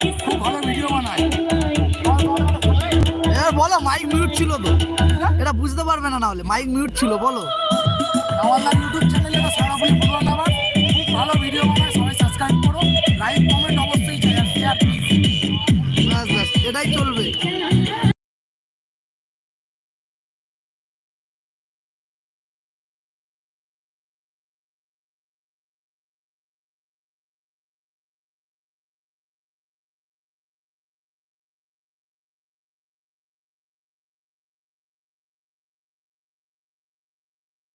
খুব ভালো ভিডিও বানায়। এবার বলো মাইক মিউট ছিল তো। এটা বুঝতে পারবে না না হলে মাইক মিউট ছিল বলো। আমার ইউটিউব চ্যানেলে সারা